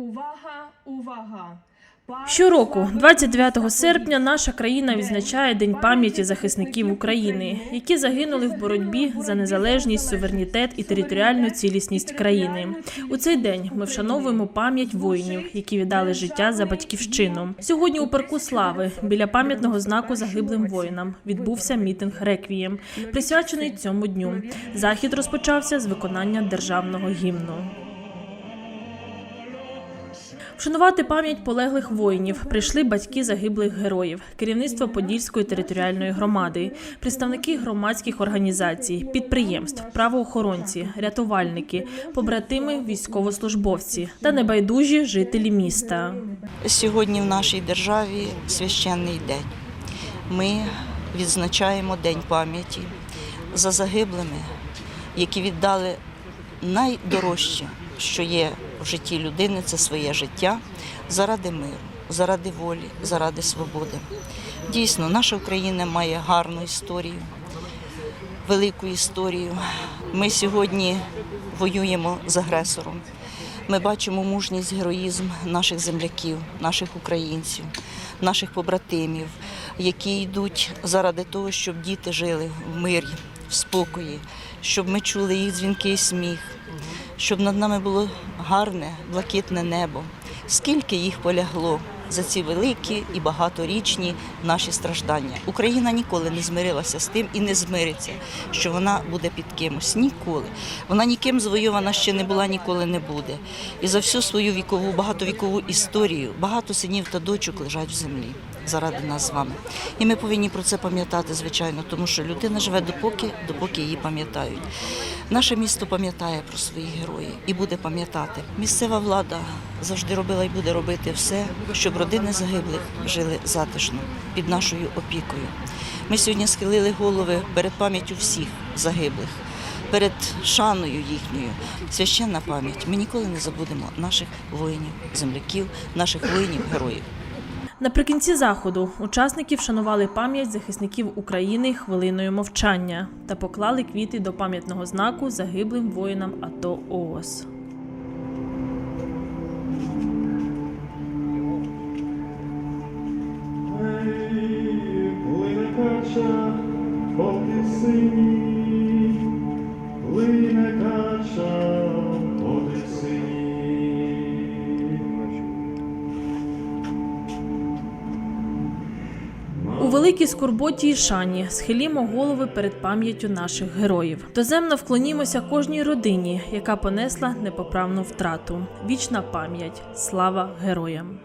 Увага, увага! Щороку, 29 серпня, наша країна відзначає День пам'яті захисників України, які загинули в боротьбі за незалежність, суверенітет і територіальну цілісність країни. У цей день ми вшановуємо пам'ять воїнів, які віддали життя за батьківщину. Сьогодні у парку слави біля пам'ятного знаку загиблим воїнам відбувся мітинг реквієм, присвячений цьому дню. Захід розпочався з виконання державного гімну. Вшанувати пам'ять полеглих воїнів прийшли батьки загиблих героїв, керівництво Подільської територіальної громади, представники громадських організацій, підприємств, правоохоронці, рятувальники, побратими, військовослужбовці та небайдужі жителі міста. Сьогодні в нашій державі священний день. Ми відзначаємо День пам'яті за загиблими, які віддали найдорожче, що є в житті людини, це своє життя заради миру, заради волі, заради свободи. Дійсно, наша Україна має гарну історію, велику історію. Ми сьогодні воюємо з агресором. Ми бачимо мужність, героїзм наших земляків, наших українців, наших побратимів, які йдуть заради того, щоб діти жили в мирі, в спокої, щоб ми чули їх дзвінкий сміх, щоб над нами було гарне, блакитне небо. Скільки їх полягло за ці великі і багаторічні наші страждання. Україна ніколи не змирилася з тим і не змириться, що вона буде під кимось. Ніколи. Вона ніким звойована ще не була, ніколи не буде. І за всю свою вікову, багатовікову історію багато синів та дочок лежать в землі заради нас з вами. І ми повинні про це пам'ятати, звичайно, тому що людина живе допоки, допоки її пам'ятають. Наше місто пам'ятає про своїх героїв і буде пам'ятати. Місцева влада завжди робила і буде робити все, щоб родини загиблих жили затишно під нашою опікою. Ми сьогодні схилили голови перед пам'яттю всіх загиблих. Перед шаною їхньою священна пам'ять. Ми ніколи не забудемо наших воїнів, земляків, наших воїнів, героїв. Наприкінці заходу учасники вшанували пам'ять захисників України хвилиною мовчання та поклали квіти до пам'ятного знаку загиблим воїнам АТО ООС. Плине кача великій скорботі і шані схилімо голови перед пам'яттю наших героїв. Доземно вклонімося кожній родині, яка понесла непоправну втрату. Вічна пам'ять, слава героям.